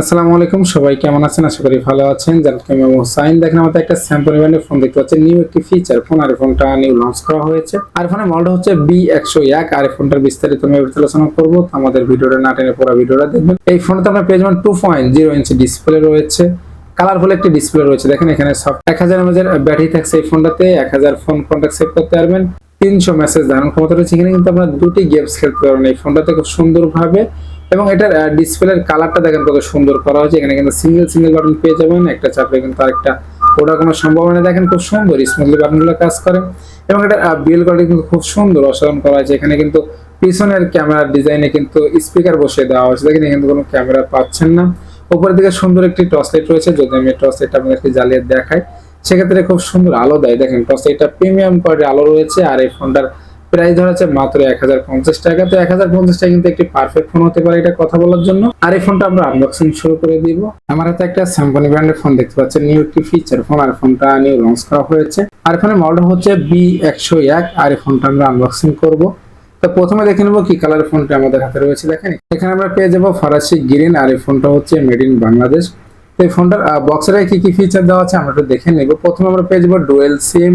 আসসালামু আলাইকুম, সবাই কেমন আছেন? আশা করি ভালো আছেন। জানতে আমি হোসাইন দেখেন, আমাদের একটা স্যাম্পল ব্র্যান্ডের ফোন দেখতে পাচ্ছেন। নিউ একটি ফিচার ফোন আর ফোনটা নিউ লঞ্চ করা হয়েছে। আর ফোনের মডেল হচ্ছে বি একশো এক। আর ফোনটার বিস্তারিত আমি আলোচনা করব। আমাদের ভিডিওটা না টেনে পুরো ভিডিওটা দেখবেন। এই ফোনটা আপনার পেয়ে যাবেন two point zero inch display রয়েছে। কালারফুল একটি ডিসপ্লে রয়েছে। দেখেন, এখানে সব এক হাজার এমএজের ব্যাটারি থাকছে এই ফোনটাতে এক হাজার ফোন কন্ট্যাক্ট সেভ করতে পারবেন। তিনশো মেসেজ ধারণ ক্ষমতা রয়েছে। এখানে কিন্তু আপনারা দুটি গেমস খেলতে পারবেন এই ফোনটাতে খুব সুন্দরভাবে এবং এটার ডিসপ্লের কালারটা দেখেন কত সুন্দর করা হয়েছে। এখানে কিন্তু সিঙ্গেল সিঙ্গেল বাটন পেয়ে যাবেন। একটা চাপলে কিন্তু আরেকটা ওটা কোনো সম্ভাবনা দেখেন খুব সুন্দর স্মুথলি বাটনগুলো কাজ করে। এবং এটা বিল কোয়ালিটি কিন্তু খুব সুন্দর অসাধারণ করা হয়েছে। এখানে কিন্তু পিছনের ক্যামেরার ডিজাইনে কিন্তু স্পিকার বসিয়ে দেওয়া হয়েছে। দেখেন, এখানে কিন্তু কোনো ক্যামেরা পাচ্ছেন না। উপরের দিকে সুন্দর একটি টর্চ লাইট রয়েছে। যদি আমি টর্চ লাইটটা আপনাদেরকে জ্বালিয়ে দেখাই, সেক্ষেত্রে খুব সুন্দর আলো দেয়। দেখেন টর্চ লাইটটা প্রিমিয়াম কোয়ালিটির আলো রয়েছে। আর এই ফোনটার প্রাইস ধরা হচ্ছে মাত্র এক হাজার পঞ্চাশ টাকা। তো এক হাজার পঞ্চাশ টাকা কিন্তু একটি পারফেক্ট ফোন হতে পারে এটা কথা বলার জন্য। আর এই ফোনটা আমরা আনবক্সিং শুরু করে দিব। আমার হাতে একটা স্যামসং ব্র্যান্ডের ফোন দেখতে পাচ্ছেন নিউ একটি ফিচার ফোন আর ফোনটা নিউ লঞ্চ করা হয়েছে। আর ফোনের মডেল হচ্ছে বি একশো এক, আর এই ফোনটা আমরা আনবক্সিং করব। তো প্রথমে দেখে নেব কি কালার ফোনটা আমাদের হাতে রয়েছে। দেখেন, এখানে আমরা পেয়ে যাব ফরাসি গ্রিন আর এই ফোনটা হচ্ছে মেড ইন বাংলাদেশ তো এই ফোনটার বক্সের কি কি ফিচার দেওয়া আছে আমরা একটু দেখে নেব। প্রথমে আমরা পেয়ে যাব ডুয়েল সিম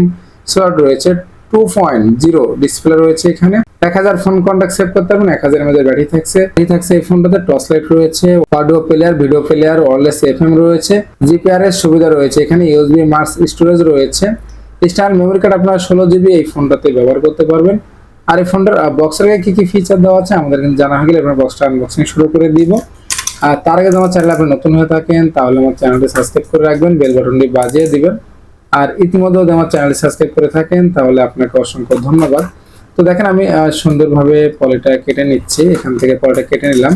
স্লট রয়েছে। টু পয়েন্ট জিরো ডিসপ্লে রয়েছে এখানে। এক হাজার ফোন কন্ট্যাক্ট সেভ করতে পারবেন, এক হাজার এমএজের ব্যাটারি থাকছে। ব্যাটারি থাকছে এই ফোনটাতে টর্চ লাইট রয়েছে audio player video player wireless FM রয়েছে জিপিআর এর সুবিধা রয়েছে। এখানে ইউএসবি মার্স স্টোরেজ রয়েছে। স্টার মেমোরি কার্ড আপনারা ষোলো জিবি এই ফোনটাতে ব্যবহার করতে পারবেন। আর এই ফোনটার বক্সের কি কি ফিচার দেওয়া আছে, আমাদের কিন্তু জানা হয়ে গেলে আপনার বক্সটা আনবক্সিং শুরু করে দিব। আর তার আগে আমার চ্যানেল আপনি নতুন হয়ে থাকেন, তাহলে আমার চ্যানেলটি সাবস্ক্রাইব করে রাখবেন বেল বাটনটি বাজিয়ে দিবেন। আর ইতিমধ্যে যদি আমার চ্যানেলটি সাবস্ক্রাইব করে থাকেন, তাহলে আপনাকে অসংখ্য ধন্যবাদ। তো দেখেন, আমি সুন্দরভাবে পলিটা কেটে নিচ্ছি। এখান থেকে পলিটা কেটে নিলাম।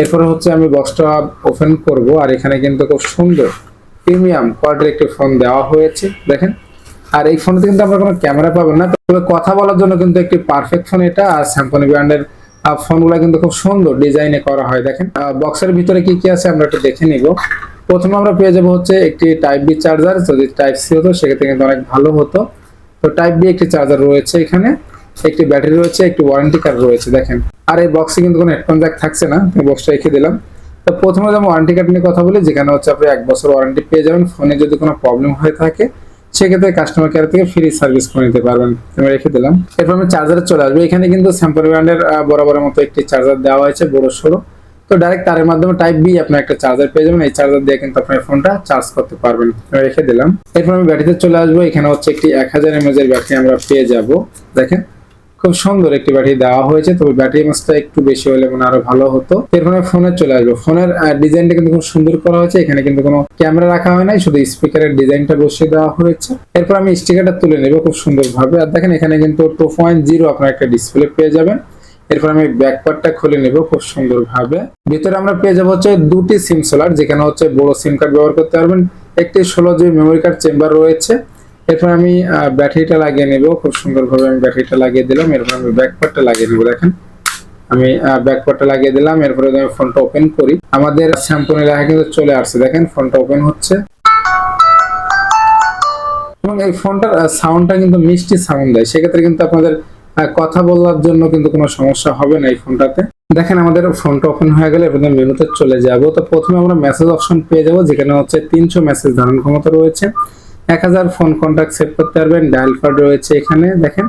এরপরে হচ্ছে আমি বক্সটা ওপেন করব, আর এখানে কিন্তু খুব সুন্দর, প্রিমিয়াম কোয়ালিটির একটি ফোন দেওয়া হয়েছে। দেখেন, আর এই ফোনতে কিন্তু আমরা কোনো ক্যামেরা পাবেন না। তবে কথা বলার জন্য কিন্তু একটি পারফেক্ট ফোন এটা, আর স্যামসং ব্র্যান্ডের ফোনগুলো কিন্তু খুব সুন্দর ডিজাইনে করা হয়। দেখেন বক্সের ভিতরে কি কি আছে আমরা একটু দেখে নিব। প্রথমে আমরা পেয়ে যাব হচ্ছে একটি টাইপ বি চার্জার যদি টাইপ সি হতো, সেক্ষেত্রে কিন্তু অনেক ভালো হতো। তো টাইপ বি একটি চার্জার রয়েছে এখানে, একটি ব্যাটারি রয়েছে, একটি ওয়ারেন্টি কার্ড রয়েছে, দেখেন। আর এই বক্সে কিন্তু কোনো হেডফোন জ্যাক থাকছে না বক্সটা রেখে দিলাম। তো প্রথমে যেমন ওয়ারেন্টি কার্ড নিয়ে কথা বলি, যেখানে হচ্ছে আপনি এক বছর ওয়ারেন্টি পেয়ে যাবেন ফোনে যদি কোনো প্রবলেম হয়ে থাকে, সেক্ষেত্রে কাস্টমার কেয়ার থেকে ফ্রি সার্ভিস করে নিতে পারবেন, আমি রেখে দিলাম। এরপর আমি চার্জারে চলে আসব। এখানে কিন্তু স্যাম্পল ব্র্যান্ডের বরাবরের মতো একটি চার্জার দেওয়া হয়েছে বড় সড়ো তো ডাইরেক্ট তারের মাধ্যমে টাইপ বি আপনার একটা চার্জার পেয়ে যাবেন। এই চার্জার দিয়ে কিন্তু আপনার ফোনটা চার্জ করতে পারবেন। রেখে দিলাম। এরপর আমি ব্যাটারিতে চলে আসব। এখানে হচ্ছে একটি এক হাজার এমএজ এর ব্যাটারি আমরা পেয়ে যাব। দেখেন, খুব সুন্দর একটি ব্যাটারি দেওয়া হয়েছে। তবে ব্যাটারি মাসটা একটু বেশি হলে মানে আরও ভালো হতো। এরপর ফোনে চলে আসব। ফোনের ডিজাইনটা কিন্তু খুব সুন্দর করা হয়েছে। এখানে কিন্তু কোনো ক্যামেরা রাখা হয় নাই। শুধু স্পিকারের ডিজাইনটা বসিয়ে দেওয়া হয়েছে। এরপর আমি স্টিকারটা তুলে নেব খুব সুন্দর ভাবে আর দেখেন, এখানে কিন্তু টু পয়েন্ট জিরো আপনার একটা ডিসপ্লে পেয়ে যাবেন। এরপর আমি ব্যাক পার্টটা খুলে নেব খুব সুন্দর ভাবে ভিতরে আমরা পেয়ে যাব হচ্ছে দুটি সিম সোলার যেখানে হচ্ছে বড় সিম কার্ড ব্যবহার করতে পারবেন। একটি ষোলো জিবি মেমোরি কার্ড চেম্বার রয়েছে। এরপর আমি ব্যাটারিটা লাগিয়ে নেব। খুব সুন্দরভাবে আমি ব্যাটারিটা লাগিয়ে দিলাম। এরপর আমি ব্যাক পার্টটা লাগিয়ে নেব দেখেন। আমি ব্যাক পার্টটা লাগিয়ে দিলাম। এরপরে আমি ফোনটা ওপেন করি, আমাদের স্যাম্পনের লেখা কিন্তু চলে আসছে। দেখেন ফোনটা ওপেন হচ্ছে। এবং এই ফোনটার সাউন্ডটা কিন্তু মিষ্টি সাউন্ড দেয়। সেক্ষেত্রে কিন্তু আপনাদের কথা বলার জন্য কিন্তু কোনো সমস্যা হবে না এই ফোনটাতে। দেখেন আমাদের ফোনটা ওপেন হয়ে গেলে এবার মেনুতে চলে যাব। তো প্রথমে আমরা মেসেজ অপশন পেয়ে যাব, যেখানে হচ্ছে তিনশো মেসেজ ধারণ ক্ষমতা রয়েছে। এক হাজার ফোন কন্ট্যাক্ট সেভ করতে পারবেন ডায়াল কার্ড রয়েছে এখানে, দেখেন।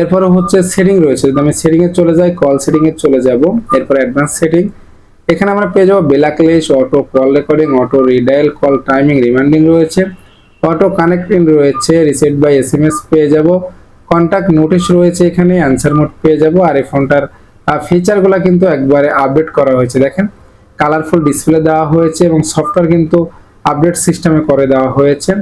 এরপরে হচ্ছে সেটিং রয়েছে, যদি আমি সেটিং এ চলে যাই কল সেটিং এ চলে যাব। এরপর অ্যাডভান্স সেটিং এখানে আমরা পেয়ে যাব blacklist auto call recording auto redial call timing reminding রয়েছে। অটো কানেক্টিং রয়েছে reset by S M S পেয়ে যাব। কন্ট্যাক্ট নোটিশ রয়েছে এখানে অ্যান্সার মোড পেয়ে যাব। আর এই ফোনটার ফিচারগুলো কিন্তু একবারে আপডেট করা হয়েছে, দেখেন। কালারফুল ডিসপ্লে দেওয়া হয়েছে এবং সফটওয়্যার কিন্তু আপডেট সিস্টেমে করে দেওয়া হয়েছে।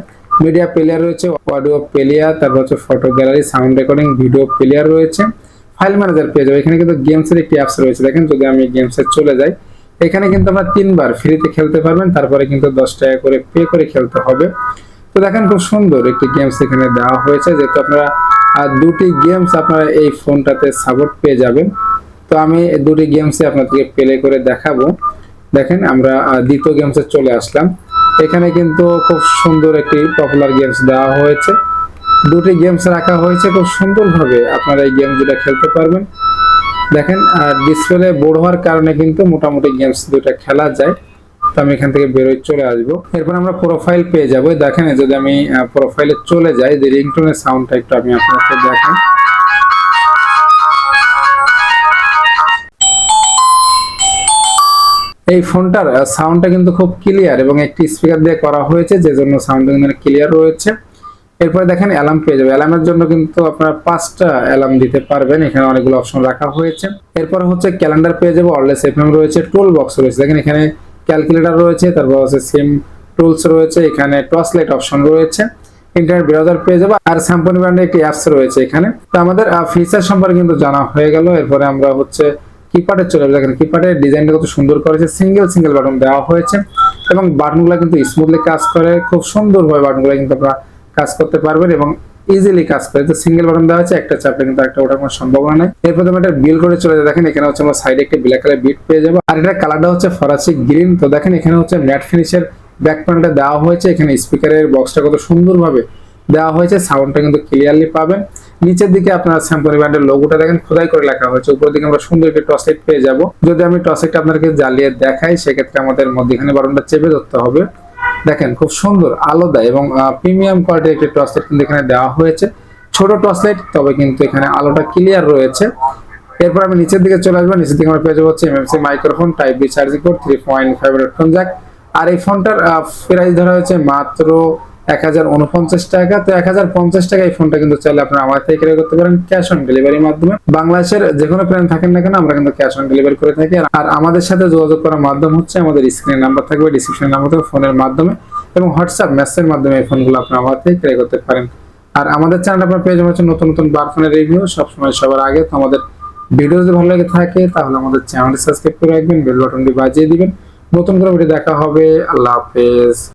মিডিয়া প্লেয়ার রয়েছে অডিও প্লেয়ার তারপর হচ্ছে photo gallery sound recording video player রয়েছে। ফাইল ম্যানেজার পেয়ে যাব। এখানে কিন্তু গেমসের একটি অ্যাপস রয়েছে, দেখেন, যদি আমি গেমসে চলে যাই। এখানে কিন্তু আমরা তিনবার ফ্রিতে খেলতে পারবেন, তারপরে কিন্তু দশ টাকা করে পে করে খেলতে হবে। তো দেখেন, খুব সুন্দর একটি গেমস এখানে দেওয়া হয়েছে। যেহেতু আপনারা আহ, দুটি গেমস আপনারা এই ফোনটাতে সাপোর্ট পেয়ে যাবেন। তো আমি দুটি গেমসে আপনাদেরকে প্লে করে দেখাবো। দেখেন আমরা দ্বিতীয় গেমসে চলে আসলাম। এখানে কিন্তু খুব সুন্দর একটি পপুলার গেমস দেওয়া হয়েছে। দুটি গেমস রাখা হয়েছে খুব সুন্দরভাবে। আপনারা এই গেম দুটা খেলতে পারবেন। দেখেন আর ডিসপ্লে বড় হওয়ার কারণে কিন্তু মোটামুটি গেমস দুটা খেলা যায়। তো আমি এখান থেকে বেরোয় চলে আসব। এরপর আমরা প্রোফাইল পেয়ে যাব। দেখেন যদি আমি প্রোফাইলে চলে যাই যে রিংটোনের সাউন্ডটা একটু আমি আপনাকে দেখাই। এই ফোনটার সাউন্ডটা কিন্তু খুব ক্লিয়ার এবং একটি স্পিকার দিয়ে করা হয়েছে, যে জন্য সাউন্ডটা কিন্তু ক্লিয়ার রয়েছে। এরপরে দেখেন অ্যালার্ম পেয়ে যাবে। অ্যালার্মের জন্য কিন্তু আপনারা পাঁচটা অ্যালার্ম দিতে পারবেন। এখানে অনেকগুলো অপশন রাখা হয়েছে। এরপর হচ্ছে ক্যালেন্ডার পেয়ে যাবে। অলওয়েজ এফএম রয়েছে। টুল বক্স রয়েছে। দেখেন এখানে ক্যালকুলেটর রয়েছে তারপর হচ্ছে সিম টুলস রয়েছে, এখানে টর্চ লাইট অপশন রয়েছে ইন্টারনেট ব্রাউজার পেয়ে যাব, আর স্যাম্পনি ব্র্যান্ডের একটি অ্যাপস রয়েছে এখানে। তো আমাদের ফিচার সম্পর্কে কিন্তু জানা হয়ে গেল, এরপরে আমরা হচ্ছে কিপ্যাডে চলে যাব। দেখেন কিপ্যাডের ডিজাইনটা কত সুন্দর করেছে সিঙ্গেল সিঙ্গেল বাটন দেওয়া হয়েছে, এবং বাটনগুলো কিন্তু স্মুথলি কাজ করে, খুব সুন্দরভাবে বাটনগুলো কিন্তু আপনারা কাজ করতে পারবেন, এবং ইজিলি কাজ করে। তো সিঙ্গেল বাটন দেওয়া আছে একটা চাপে কিন্তু একটা ওঠার কোনো সম্ভাবনা নেই। এরপর আমরা এটা বিল করে চলে যাই দেখেন এখানে হচ্ছে আমরা সাইডে একটা ব্ল্যাক কালার বিট পেয়ে যাব। আর এটা কালারটা হচ্ছে ফরাসি গ্রিন তো দেখেন এখানে হচ্ছে ম্যাট ফিনিশের ব্যাক প্যানেলটা দেওয়া হয়েছে। এখানে স্পিকারের বক্সটা কত সুন্দরভাবে দেওয়া হয়েছে। সাউন্ডটা কিন্তু ক্লিয়ারলি পাবেন। নিচের দিকে আপনার স্যাম্পনি ব্র্যান্ডের লোগোটা দেখেন, খোদাই করে লেখা হয়েছে। উপরের দিকে আমরা সুন্দর একটি টসলেট পেয়ে যাব। যদি আমি টসলেটটা আপনাদেরকে জ্বালিয়ে দেখাই, সেক্ষেত্রে আমাদের মধ্যেখানে বাটনটা চেপে ধরতে হবে। দেখেন, খুব সুন্দর, আলাদা এবং প্রিমিয়াম কোয়ালিটির একটি টসলেট কিন্তু এখানে দেওয়া হয়েছে। ছোট টসলেট তবে কিন্তু এখানে আলোটা ক্লিয়ার রয়েছে। এরপর আমি নিচের দিকে চলে আসব। নিচের দিকে আমরা পেয়ে যাব হচ্ছে MMC microphone type B charging port three point five আর এই ফোনটার প্রাইস ধরা হয়েছে মাত্র এক হাজার উনপঞ্চাশ টাকা। তো এক হাজার পঞ্চাশ টাকা এই ফোনটা কিন্তু চাইলে আপনারা আমার থেকে ক্রয় করতে পারেন ক্যাশ অন ডেলিভারির মাধ্যমে। বাংলাদেশের যে কোনো প্ল্যান থাকেন না কেন, আমরা কিন্তু ক্যাশ অন ডেলিভারি করে থাকি। আর আমাদের সাথে যোগাযোগ করার মাধ্যম হচ্ছে আমাদের স্ক্রিনের নাম্বার থাকবে, ডিসক্রিপশন নাম্বার থাকবে ফোনের মাধ্যমে এবং হোয়াটসঅ্যাপ মেসেজের মাধ্যমে এই ফোনগুলো আপনারা আমার থেকে ক্রয় করতে পারেন। আর আমাদের চ্যানেল আপনার পেয়ে যাবেন নতুন নতুন বার ফোনের রিভিউ সবসময় সবার আগে। তো আমাদের ভিডিও যদি ভালো লাগে থাকে, তাহলে আমাদের চ্যানেলটি সাবস্ক্রাইব করে রাখবেন বেল বাটনটি বাজিয়ে দিবেন। নতুন করে ভিডিও দেখা হবে, আল্লাহ হাফেজ।